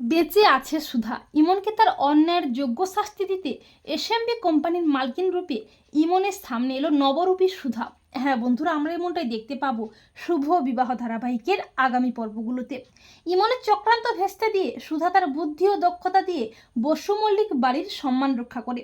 বেঁচে আছে সুধা। ইমনকে তার অন্যায়ের যোগ্য শাস্তি দিতে এসএমবি কোম্পানির মালকিন রূপে ইমনের সামনে এলো নবরূপী সুধা। হ্যাঁ বন্ধুরা, আমরা এমনটাই দেখতে পাবো শুভ বিবাহ ধারাবাহিকের আগামী পর্বগুলোতে। ইমনের চক্রান্ত ভেস্তে দিয়ে সুধা তার বুদ্ধি ও দক্ষতা দিয়ে বসু মল্লিক বাড়ির সম্মান রক্ষা করে।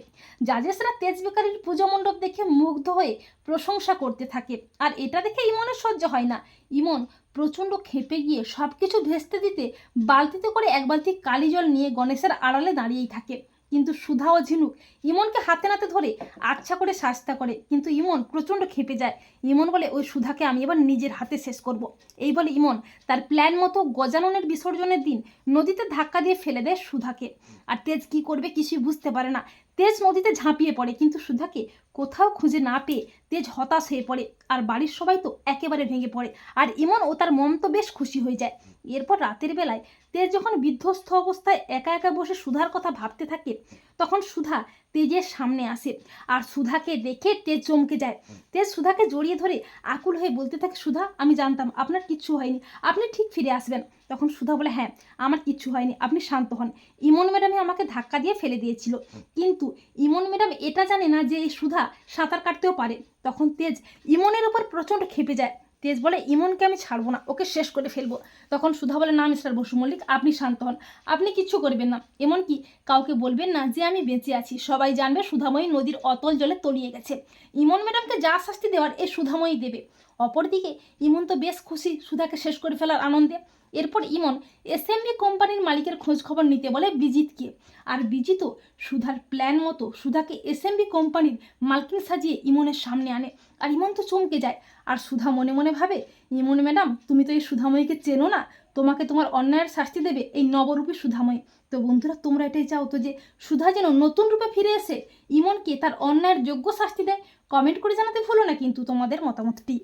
জাজেসরা তেজ বেকারির পুজো মণ্ডপ দেখে মুগ্ধ হয়ে প্রশংসা করতে থাকে। আর এটা দেখে ইমনের সহ্য হয় না। ইমন প্রচণ্ড খেপে গিয়ে সব কিছু ভেস্তে দিতে, বালতিতে করে এক বালতি কালি জল নিয়ে গণেশের আড়ালে দাঁড়িয়েই থাকে। কিন্তু সুধা ও ঝিনুক। ইমনকে হাতে নাতে ধরে আচ্ছা করে শাস্তা করে। কিন্তু ইমন প্রচণ্ড খেপে যায়। ইমন বলে, ওই সুধাকে আমি এবার নিজের হাতে শেষ করব। এই বলে ইমন তার প্ল্যান মতো গজাননের বিসর্জনের দিন নদীতে ধাক্কা দিয়ে ফেলে দেয় সুধাকে। আর তেজ কি করবে কিছুই বুঝতে পারে না। তেজ নদীতে ঝাঁপিয়ে পড়ে। কিন্তু সুধাকে কোথাও খুঁজে না পেয়ে তেজ হতাশ হয়ে পড়ে আর বাড়ির সবাই তো একেবারে ভেঙে পড়ে। আর ইমন ও তার মন তো বেশ খুশি হয়ে যায়। এরপর রাতের বেলায় তেজ যখন বিধ্বস্ত অবস্থায় একা একা বসে সুধার কথা ভাবতে থাকে, তখন সুধা তেজের সামনে আসে আর সুধাকে দেখে তেজ চমকে যায়। তেজ সুধাকে জড়িয়ে ধরে আকুল হয়ে বলতে থাকে, সুধা, আমি জানতাম, আপনার কিচ্ছু হয়নি। আপনি ঠিক ফিরে আসবেন। তখন সুধা বলে হ্যাঁ আমার কিচ্ছু হয়নি, আপনি শান্ত হন। ইমন ম্যাডামই আমাকে ধাক্কা দিয়ে ফেলে দিয়েছিল। কিন্তু ইমন ম্যাডাম এটা জানে না যে এই সুধা সাঁতার কাটতেও পারে। তখন তেজ ইমনের উপর প্রচণ্ড খেপে যায়। তেজ বলে, ইমনকে আমি ছাড়বো না, ওকে শেষ করে ফেলব। তখন সুধা বলে, না, মিস্টার বসু মল্লিক, আপনি শান্ত হন, আপনি কিচ্ছু করবেন না। এমনকি কাউকে বলবেন না যে আমি বেঁচে আছি। সবাই জানবে সুধাময়ী নদীর অতল জলে তলিয়ে গেছে। ইমন ম্যাডামকে যা শাস্তি দেওয়ার এ সুধাময়ী দেবে। অপরদিকে ইমন তো বেশ খুশি সুধাকে শেষ করে ফেলার আনন্দে। এরপর ইমন এসএমবি কোম্পানির মালিকের খোঁজ খবর নিতে বলে বিজিতকে। আর বিজিতও সুধার প্ল্যান মতো সুধাকে এসএমবি কোম্পানির মালকিন সাজিয়ে ইমনের সামনে আনে। আর ইমন তো চমকে যায়। আর সুধা মনে মনে ভাবে, ইমন ম্যাডাম, তুমি তো এই সুধাময়ীকে চেনো না। তোমাকে তোমার অন্যায়ের শাস্তি দেবে এই নবরূপী সুধাময়ী। তো বন্ধুরা, তোমরা এটাই চাও তো যে সুধা যেন নতুন রূপে ফিরে এসে ইমনকে তার অন্যায়ের যোগ্য শাস্তি দেয়? কমেন্ট করে জানাতে ভুলো না কিন্তু তোমাদের মতামতটি।